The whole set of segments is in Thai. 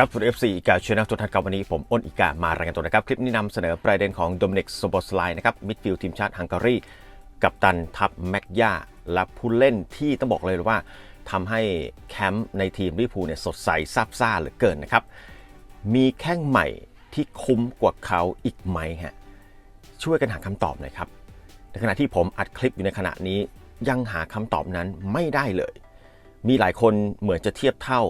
สวัสดีครับคุณเอฟซีอีกาชนะทุกท่านครับวันนี้ผมอ้นอีกามารายงานตัวนะครับ คลิปนี้นำเสนอประเด็นของโดมินิกโซโบสไลนะครับมิดฟิลด์ทีมชาติฮังการีกับตันทัพแม็กยาและผู้เล่นที่ต้องบอกเลยว่าทำให้แคมป์ในทีมลิเวอร์พูเนี่ยสดใสซาบซ่าเหลือเกินนะครับ มีแข้งใหม่ที่คุ้มกว่าเขาอีกไหมฮะช่วยกันหาคำตอบหน่อยครับในขณะที่ผมอัดคลิปอยู่ในขณะนี้ยังหาคำตอบนั้นไม่ได้เลย มีหลายคนเหมือนจะเทียบเท่า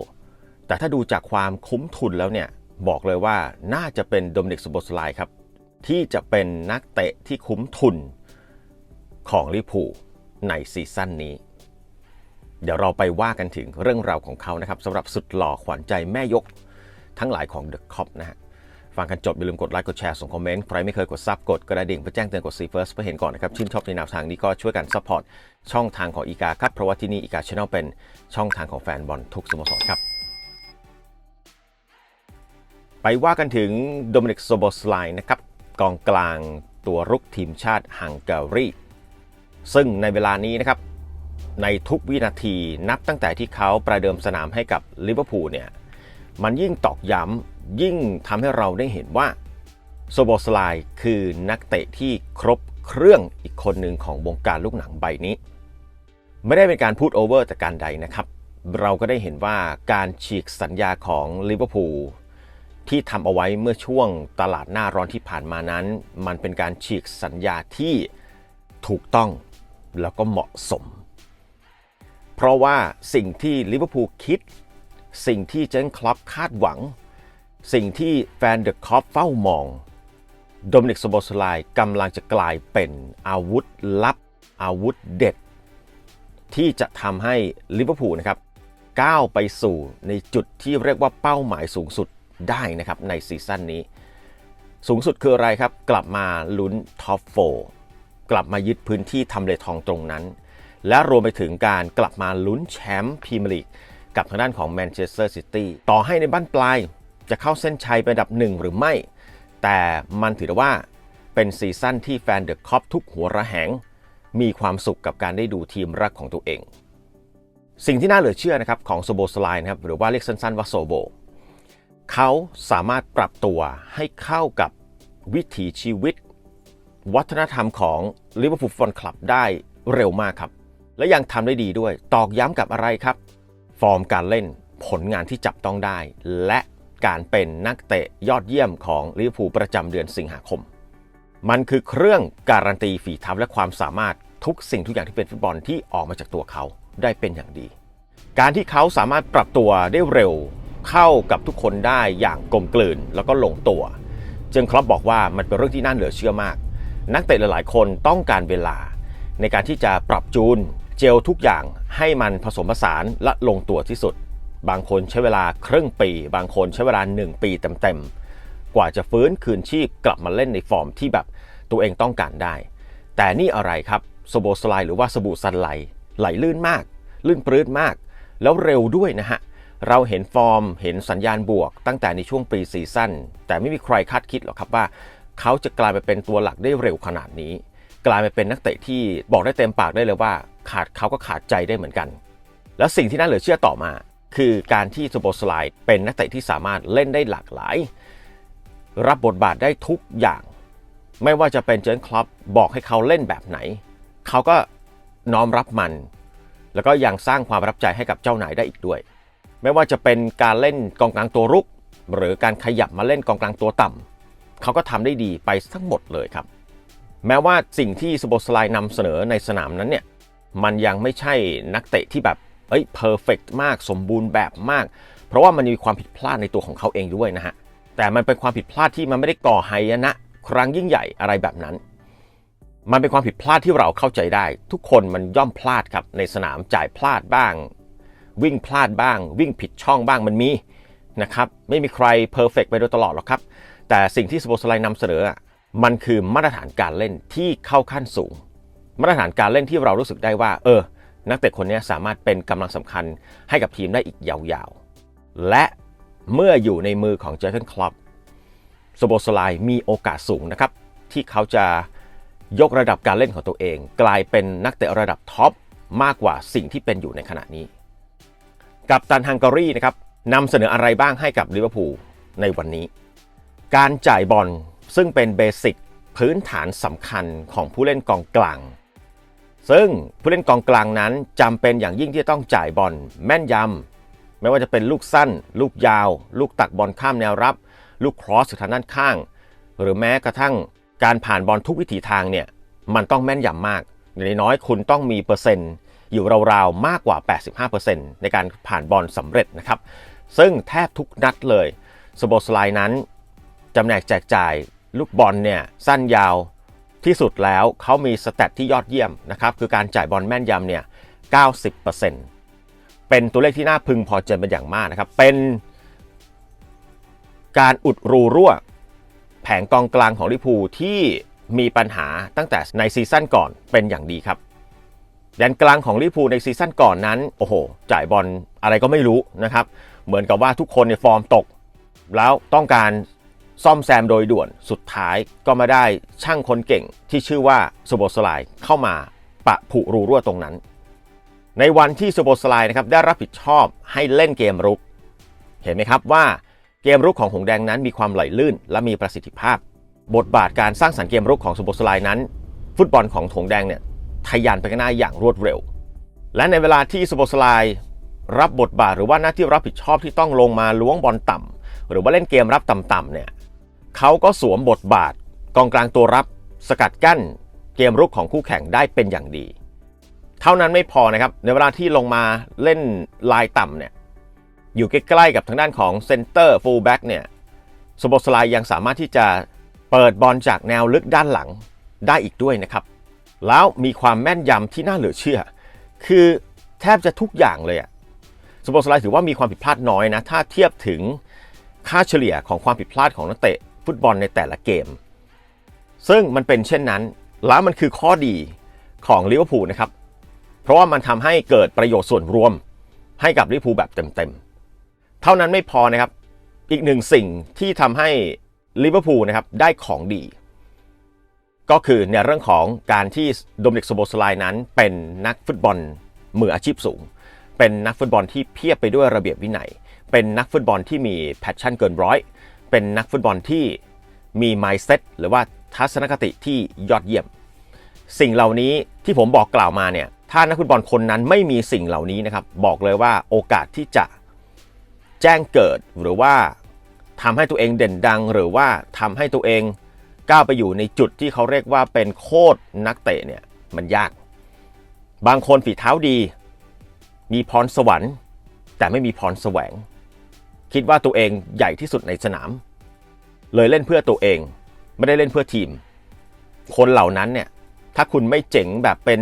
แต่ถ้าดูจากความคุ้มทุนแล้วเนี่ยบอกเลยว่าน่าจะเป็นโดมินิกสโบสไลครับ ที่จะเป็นนักเตะที่คุ้มทุนของลิพูในซีซั่นนี้ เดี๋ยวเราไปว่ากันถึงเรื่องราวของเขานะครับสำหรับสุดหล่อขวัญใจแม่ยกทั้งหลายของเดอะคอปนะฮะฟังกันจบอย่าลืมกดไลค์กดแชร์ส่งคอมเมนต์ใครไม่เคยกดซับกดกระดิ่งเพื่อแจ้งเตือนกดซีเฟิร์สเพื่อเห็นก่อนนะครับชื่นชอบในแนวทางนี้ก็ช่วยกันซัพพอร์ตช่องทางของอีกาครับเพราะว่าที่นี่อีกาชแนลเป็นช่องทางของแฟนบอลทุกสโมสรครับ ไปว่ากันถึงโดมินิกโซโบสไลนะครับ กองกลางตัวรุกทีมชาติฮังการี ซึ่งในเวลานี้นะครับ ในทุกวินาทีนับตั้งแต่ที่เขาประเดิมสนามให้กับลิเวอร์พูลเนี่ย มันยิ่งตอกย้ำยิ่งทำให้เราได้เห็นว่าโซโบสไลคือนักเตะที่ครบเครื่องอีกคนหนึ่งของวงการลูกหนังใบนี้ ไม่ได้เป็นการพูดโอเวอร์แต่การใดนะครับ เราก็ได้เห็นว่าการฉีกสัญญาของลิเวอร์พูล ที่ทำเอาไว้เมื่อช่วงตลาดหน้าร้อนที่ผ่านมานั้น มันเป็นการฉีกสัญญาที่ถูกต้องแล้วก็เหมาะสม เพราะว่าสิ่งที่ลิเวอร์พูลคิด สิ่งที่เจนคลับคาดหวัง สิ่งที่แฟนเดอะคอปเฝ้ามองโดมินิกสโบสไลกำลังจะกลายเป็นอาวุธลับอาวุธเด็ด ที่จะทำให้ลิเวอร์พูลนะครับก้าวไปสู่ในจุดที่เรียกว่าเป้าหมายสูงสุด ได้นะครับในซีซั่นนี้ สูงสุดคืออะไรครับ กลับมาลุ้นท็อปโฟกลับมายึดพื้นที่ทำเลทองตรงนั้น และรวมไปถึงการกลับมาลุ้นแชมป์พรีเมียร์ลีกกับทางด้านของแมนเชสเตอร์ซิตี้ต่อให้ในบ้านปลายจะเข้าเส้นชัยเป็นอันดับหนึ่งหรือไม่ แต่มันถือว่าเป็นซีซั่นที่แฟนเดอะคอปทุกหัวระแหง มีความสุขกับการได้ดูทีมรักของตัวเอง สิ่งที่น่าเหลือเชื่อนะครับของโซโบสไลน์นะครับหรือว่าเรียกสั้นๆว่าโซโบ เขาสามารถปรับตัวให้เข้ากับวิถีชีวิต วัฒนธรรมของลิเวอร์พูลฟุตบอลคลับได้เร็วมากครับ และยังทำได้ดีด้วย ตอกย้ำกับอะไรครับ ฟอร์มการเล่นผลงานที่จับต้องได้ และการเป็นนักเตะยอดเยี่ยมของลิเวอร์พูลประจำเดือนสิงหาคม มันคือเครื่องการันตีฝีเท้าและความสามารถทุกสิ่งทุกอย่างที่เป็นฟุตบอลที่ออกมาจากตัวเขาได้เป็นอย่างดี การที่เขาสามารถปรับตัวได้เร็ว เข้ากับทุกคนได้อย่างกลมกลืนแล้วก็ลงตัว จึงครอปบอกว่ามันเป็นเรื่องที่น่าเหลือเชื่อมาก นักเตะหลายๆ คนต้องการเวลา ในการที่จะปรับจูนเจลทุกอย่างให้มันผสมผสานและลงตัวที่สุด บางคนใช้เวลาครึ่งปี บางคนใช้เวลา 1 ปีเต็มๆกว่าจะฟื้นคืนชีพกลับมาเล่นในฟอร์มที่แบบตัวเองต้องการได้ แต่นี่อะไรครับสโบสไลหรือว่าสบู่ซันไลไหลลื่นมาก ลื่นปลื้ดมาก แล้วเร็วด้วยนะฮะ เราเห็นฟอร์มเห็นสัญญาณบวก ตั้งแต่ในช่วงปีซีซั่นแต่ไม่มีใครคาดคิดหรอกครับว่า เขาจะกลายไปเป็นตัวหลักได้เร็วขนาดนี้ กลายไปเป็นนักเตะที่บอกได้เต็มปากได้เลยว่า ขาดเขาก็ขาดใจได้เหมือนกัน แล้วสิ่งที่น่าเหลือเชื่อต่อมา คือการที่สโบสไลเป็นนักเตะที่สามารถเล่นได้หลากหลาย รับบทบาทได้ทุกอย่าง ไม่ว่าจะเป็นเจนคลับบอกให้เขาเล่นแบบไหน เขาก็น้อมรับมัน แล้วก็ยังสร้างความรับใจให้กับเจ้านายได้อีกด้วย ไม่ว่าจะเป็นการเล่นกองกลางตัวรุก หรือการขยับมาเล่นกองกลางตัวต่ำเขาก็ทำได้ดีไปทั้งหมดเลยครับ แม้ว่าสิ่งที่สโบสไลนำเสนอในสนามนั้นเนี่ยมันยังไม่ใช่นักเตะที่แบบเอ้ยเพอร์เฟกมากสมบูรณ์แบบมาก เพราะว่ามันมีความผิดพลาดในตัวของเขาเองด้วยนะฮะแต่มันเป็นความผิดพลาดที่มันไม่ได้ก่อไหยนะ ครั้งยิ่งใหญ่อะไรแบบนั้น มันเป็นความผิดพลาดที่เราเข้าใจได้ ทุกคนมันย่อมพลาดครับในสนามจ่ายพลาดบ้าง วิ่งพลาดบ้าง วิ่งผิดช่องบ้างมันมีนะครับไม่มีใครเพอร์เฟกไปโดยตลอดหรอกครับ แต่สิ่งที่สโบสไลน์นำเสนอมันคือมาตรฐานการเล่นที่เข้าขั้นสูง มาตรฐานการเล่นที่เรารู้สึกได้ว่า เออ นักเตะคนนี้สามารถเป็นกำลังสำคัญให้กับทีมได้อีกยาวๆ และเมื่ออยู่ในมือของเจอร์เกนคลับสโบสไลมีโอกาสสูงนะครับ ที่เขาจะยกระดับการเล่นของตัวเอง กลายเป็นนักเตะระดับท็อปมากกว่าสิ่งที่เป็นอยู่ในขณะนี้ กับตันฮังการีนะครับนำเสนออะไรบ้างให้กับลิเวอร์พูลในวันนี้ การจ่ายบอลซึ่งเป็นเบสิกพื้นฐานสำคัญของผู้เล่นกองกลาง ซึ่งผู้เล่นกองกลางนั้นจำเป็นอย่างยิ่งที่จะต้องจ่ายบอลแม่นยำไม่ว่าจะเป็นลูกสั้น ลูกยาว ลูกตักบอลข้ามแนวรับ ลูกครอสจากทางด้านข้าง หรือแม้กระทั่งการผ่านบอลทุกวิถีทางเนี่ยมันต้องแม่นยำมากอย่างน้อยคุณต้องมีเปอร์เซ็นต์ อยู่ราวๆ มากกว่า 85%ในการผ่านบอลสำเร็จนะครับ ซึ่งแทบทุกนัดเลยสโบสไลนั้นจำแนกแจกจ่ายลูกบอลเนี่ยสั้นยาวที่สุดแล้วเขามีสแตทที่ยอดเยี่ยมนะครับคือการจ่ายบอลแม่นยำเนี่ย90%เป็นตัวเลขที่น่าพึงพอใจเป็นอย่างมากนะครับ เป็นการอุดรูรั่ว แผงกองกลางของลิพูที่มีปัญหาตั้งแต่ในซีซั่นก่อนเป็นอย่างดีครับ แดนกลางของลิเวอร์พูลในซีซั่นก่อนนั้น โอ้โห จ่ายบอลอะไรก็ไม่รู้นะครับ เหมือนกับว่าทุกคนในฟอร์มตก แล้วต้องการซ่อมแซมโดยด่วนสุดท้ายก็มาได้ช่างคนเก่งที่ชื่อว่าสโบสไลเข้ามาปะผุรูรั่วตรงนั้น ในวันที่สโบสไลนะครับได้รับผิดชอบให้เล่นเกมรุก เห็นไหมครับว่าเกมรุกของหงแดงนั้นมีความไหลลื่นและมีประสิทธิภาพ บทบาทการสร้างสรรค์เกมรุกของสโบสไลนั้น ฟุตบอลของหงแดงเนี่ย ทะยานไปข้างหน้าอย่างรวดเร็ว และในเวลาที่สโบสไลรับบทบาทหรือว่าหน้าที่รับผิดชอบที่ต้องลงมาล้วงบอลต่ำหรือว่าเล่นเกมรับต่ำๆเนี่ยเขาก็สวมบทบาทกองกลางตัวรับ สกัดกั้นเกมรุกของคู่แข่งได้เป็นอย่างดี เท่านั้นไม่พอนะครับในเวลาที่ลงมาเล่นลายต่ำเนี่ยอยู่ใกล้ๆกับทางด้านของเซนเตอร์ฟูลแบ็กเนี่ยสโบสไลยังสามารถที่จะเปิดบอลจากแนวลึกด้านหลังได้อีกด้วยนะครับ แล้วมีความแม่นยำที่น่าเหลือเชื่อ คือแทบจะทุกอย่างเลยอะสโบสไลถือว่ามีความผิดพลาดน้อยนะ ถ้าเทียบถึงค่าเฉลี่ยของความผิดพลาดของนักเตะฟุตบอลในแต่ละเกม ซึ่งมันเป็นเช่นนั้น แล้วมันคือข้อดีของลิเวอร์พูลนะครับ เพราะว่ามันทำให้เกิดประโยชน์ส่วนรวมให้กับลิเวอร์พูลแบบเต็มๆ เท่านั้นไม่พอนะครับ อีกหนึ่งสิ่งที่ทำให้ลิเวอร์พูลนะครับได้ของดี ก็คือในเรื่องของการที่โดมินิกโซโบสไลนั้น เป็นนักฟุตบอลมืออาชีพสูง เป็นนักฟุตบอลที่เพียบไปด้วยระเบียบวินัย เป็นนักฟุตบอลที่มีแพชชั่นเกินร้อย เป็นนักฟุตบอลที่มี mindset หรือว่าทัศนคติที่ยอดเยี่ยม สิ่งเหล่านี้ที่ผมบอกกล่าวมาเนี่ย ถ้านักฟุตบอลคนนั้นไม่มีสิ่งเหล่านี้นะครับ บอกเลยว่าโอกาสที่จะแจ้งเกิดหรือว่าทำให้ตัวเองเด่นดัง หรือว่าทำให้ตัวเอง ก้าวไปอยู่ในจุดที่เขาเรียกว่าเป็นโคตรนักเตะเนี่ยมันยาก บางคนฝีเท้าดี มีพรสวรรค์ แต่ไม่มีพรแสวง คิดว่าตัวเองใหญ่ที่สุดในสนาม เลยเล่นเพื่อตัวเอง ไม่ได้เล่นเพื่อทีม คนเหล่านั้นเนี่ยถ้าคุณไม่เจ๋งแบบเป็น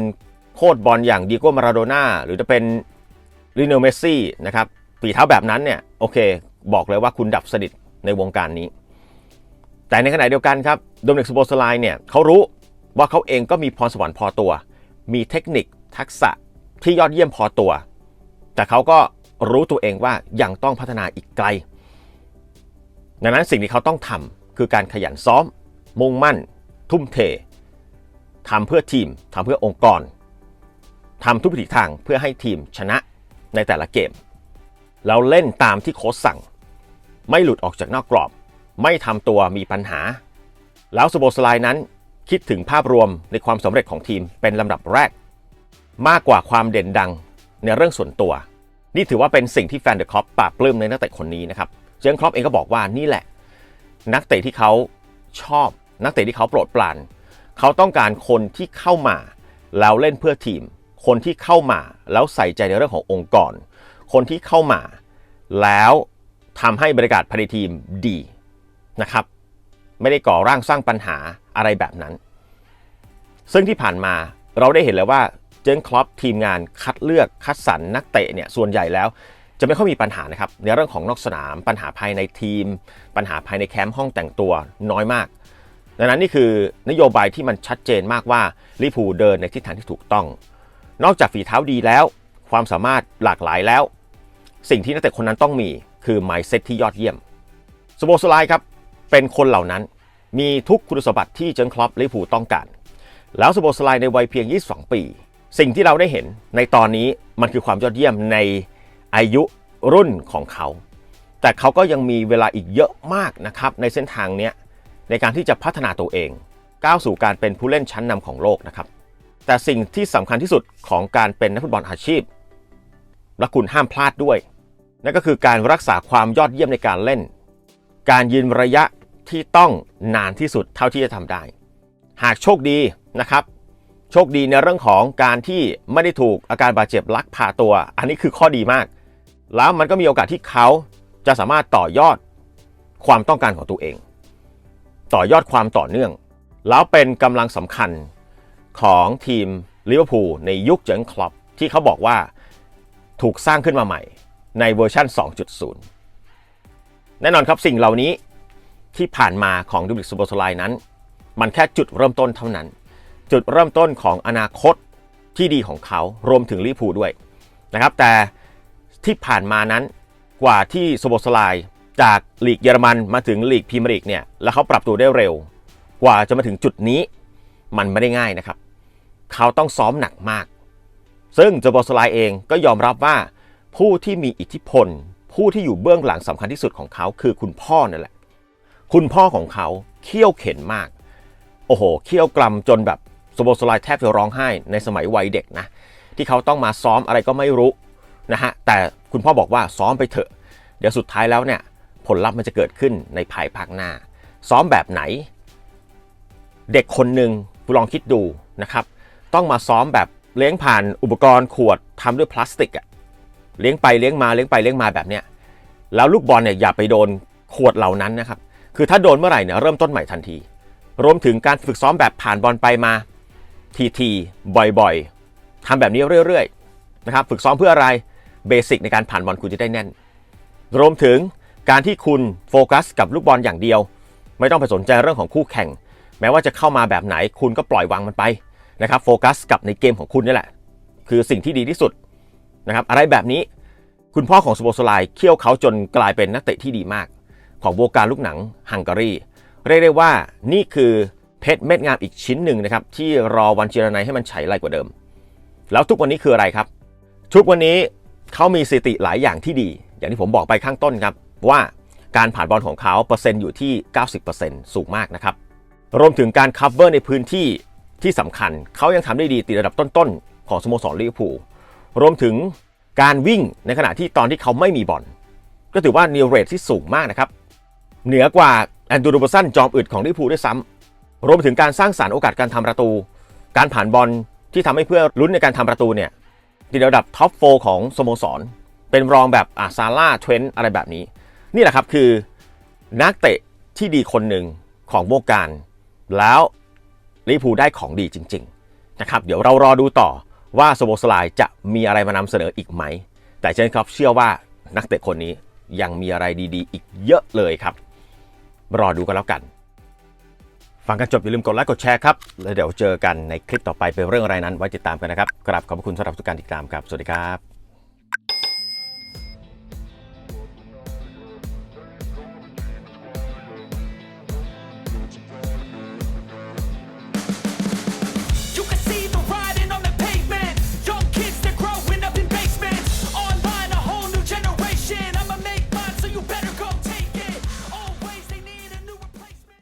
โคตรบอลอย่างดีโก้มาราโดน่าหรือจะเป็นลิเนเมสซี่นะครับฝีเท้าแบบนั้นเนี่ยโอเค บอกเลยว่าคุณดับสนิทในวงการนี้ แต่ในขณะเดียวกันครับโดมินิกสโบสไลน์เนี่ยเขารู้ว่าเขาเองก็มีพรสวรรค์พอตัว มีเทคนิคทักษะที่ยอดเยี่ยมพอตัว แต่เขาก็รู้ตัวเองว่ายังต้องพัฒนาอีกไกล ดังนั้นสิ่งที่เขาต้องทำคือการขยันซ้อม มุ่งมั่น ทุ่มเททำเพื่อทีมทำเพื่อองค์กรทำทุกวิถีทางเพื่อให้ทีมชนะในแต่ละเกม แล้วเล่นตามที่โค้ชสั่ง ไม่หลุดออกจากนอกกรอบ ไม่ทำตัวมีปัญหา แล้วสโบสไลน์นั้นคิดถึงภาพรวมในความสำเร็จของทีมเป็นลำดับแรก มากกว่าความเด่นดังในเรื่องส่วนตัว นี่ถือว่าเป็นสิ่งที่แฟนเดอะคอปปราบปลื้มในนักเตะคนนี้นะครับเจนครอปเองก็บอกว่านี่แหละ นักเตะที่เขาชอบ นักเตะที่เขาโปรดปรานเขาต้องการคนที่เข้ามาแล้วเล่นเพื่อทีม คนที่เข้ามาแล้วใส่ใจในเรื่องขององค์กร คนที่เข้ามา แล้วทำให้บรรยากาศภายในทีมดี นะครับ ไม่ได้ก่อร่างสร้างปัญหาอะไรแบบนั้น ซึ่งที่ผ่านมาเราได้เห็นแล้วว่าเจนคลอปทีมงานคัดเลือกคัดสรรนักเตะเนี่ยส่วนใหญ่แล้ว จะไม่ค่อยมีปัญหานะครับในเรื่องของนอกสนาม ปัญหาภายในทีม ปัญหาภายในแคมป์ห้องแต่งตัวน้อยมาก ดังนั้นนี่คือนโยบายที่มันชัดเจนมากว่าลิพูเดินในทิศทางที่ถูกต้อง นอกจากฝีเท้าดีแล้ว ความสามารถหลากหลายแล้ว สิ่งที่นักเตะคนนั้นต้องมีคือ mindset ที่ยอดเยี่ยมสโบสไลครับ เป็นคนเหล่านั้น มีทุกคุณสมบัติที่เจนคลอปลิพูต้องการ แล้วสโบสไลในวัยเพียง 22 ปี สิ่งที่เราได้เห็นในตอนนี้มันคือความยอดเยี่ยมในอายุรุ่นของเขา แต่เขาก็ยังมีเวลาอีกเยอะมากนะครับในเส้นทางนี้ในการที่จะพัฒนาตัวเอง ก้าวสู่การเป็นผู้เล่นชั้นนำของโลกนะครับ แต่สิ่งที่สำคัญที่สุดของการเป็นนักฟุตบอลอาชีพ และคุณห้ามพลาดด้วย นั่นก็คือการรักษาความยอดเยี่ยมในการเล่น การยืนระยะ ที่ต้องนานที่สุดเท่าที่จะทำได้ หากโชคดีนะครับ โชคดีในเรื่องของการที่ไม่ได้ถูกอาการบาดเจ็บลักพาตัว อันนี้คือข้อดีมาก แล้วมันก็มีโอกาสที่เขาจะสามารถต่อยอดความต้องการของตัวเอง ต่อยอดความต่อเนื่อง แล้วเป็นกำลังสำคัญของทีมลิเวอร์พูลในยุคเจิงคลอปที่เขาบอกว่าถูกสร้างขึ้นมาใหม่ในเวอร์ชัน2.0 แน่นอนครับสิ่งเหล่านี้ ที่ผ่านมาของดูบิกซูโบสไลนั้น มันแค่จุดเริ่มต้นเท่านั้น จุดเริ่มต้นของอนาคตที่ดีของเขารวมถึงลิพูด้วยนะครับ แต่ที่ผ่านมานั้นกว่าที่สโบสไลจากลีกเยอรมันมาถึงลีกพรีเมียร์ลีกเนี่ยแล้วเขาปรับตัวได้เร็ว กว่าจะมาถึงจุดนี้มันไม่ได้ง่ายนะครับ เขาต้องซ้อมหนักมาก ซึ่งโจโบสไลเองก็ยอมรับว่าผู้ที่มีอิทธิพล ผู้ที่อยู่เบื้องหลังสำคัญที่สุดของเขาคือคุณพ่อนั่นแหละ คุณพ่อของเขาเขี้ยวเข็นมาก โอ้โห เขี้ยวกลำจนแบบโซโบสไลแทบจะร้องไห้ในสมัยวัยเด็กนะ ที่เขาต้องมาซ้อมอะไรก็ไม่รู้นะฮะ แต่คุณพ่อบอกว่าซ้อมไปเถอะ เดี๋ยวสุดท้ายแล้วเนี่ยผลลัพธ์มันจะเกิดขึ้นในภายภาคหน้า ซ้อมแบบไหน เด็กคนหนึ่งคุณลองคิดดูนะครับ ต้องมาซ้อมแบบเลี้ยงผ่านอุปกรณ์ขวดทำด้วยพลาสติกอะเลี้ยงไปเลี้ยงมาเลี้ยงไปเลี้ยงมาแบบเนี้ยแล้วลูกบอลเนี่ยอย่าไปโดนขวดเหล่านั้นนะครับ คือถ้าโดนเมื่อไหร่เนี่ยเริ่มต้นใหม่ทันที รวมถึงการฝึกซ้อมแบบผ่านบอลไปมาทีทีบ่อยๆทำแบบนี้เรื่อยๆนะครับฝึกซ้อมเพื่ออะไรเบสิกในการผ่านบอลคุณจะได้แน่น รวมถึงการที่คุณโฟกัสกับลูกบอลอย่างเดียว ไม่ต้องไปสนใจเรื่องของคู่แข่ง แม้ว่าจะเข้ามาแบบไหนคุณก็ปล่อยวางมันไปนะครับโฟกัสกับในเกมของคุณนี่แหละ คือสิ่งที่ดีที่สุดนะครับอะไรแบบนี้คุณพ่อของสโบสไลเคี่ยวเขาจนกลายเป็นนักเตะที่ดีมาก ของวงการลูกหนังฮังการีเรียกได้ว่านี่คือเพชรเม็ดงามอีกชิ้นหนึ่งนะครับที่รอวันเจรไนให้มันฉายไรกว่าเดิม แล้วทุกวันนี้คืออะไรครับ ทุกวันนี้เขามีสถิติหลายอย่างที่ดี อย่างที่ผมบอกไปข้างต้นครับว่าการผ่านบอลของเขาเปอร์เซ็นต์อยู่ที่ 90%สูงมากนะครับ รวมถึงการคัฟเวอร์ในพื้นที่ที่สำคัญ เขายังทำได้ดีติดระดับต้นๆ ของสโมสรลิเวอร์พูล รวมถึงการวิ่งในขณะที่ตอนที่เขาไม่มีบอล ก็ถือว่านิวเรทที่สูงมากนะครับ เหนือกว่าแอนดูรเบสันจอมอึดของลิเวอร์พูลด้วยซ้ำรวมไปถึงการสร้างสารรค์โอกาสการทำประตู การผ่านบอลที่ทำให้เพื่อลุ้นในการทำประตูเนี่ยติดระดับท็อปโฟของสโมสร เป็นรองแบบอาซาร่าเทรนอะไรแบบนี้ นี่แหละครับคือนักเตะที่ดีคนหนึ่งของวงการ แล้วลิเวอร์พูลได้ของดีจริง ๆ นะครับ เดี๋ยวเรารอดูต่อว่าสโบสไลายจะมีอะไรมานำเสนออีกไหม แต่เจนครับเชื่อว่านักเตะคนนี้ยังมีอะไรดีๆ อีกเยอะเลยครับ รอดูกันแล้วกัน ฟังกันจบอย่าลืมกดไลค์กดแชร์ครับ แล้วเดี๋ยวเจอกันในคลิปต่อไปเป็นเรื่องอะไรนั้นไว้ติดตามกันนะครับกราบขอบพระคุณสำหรับทุกการติดตามครับ สวัสดีครับ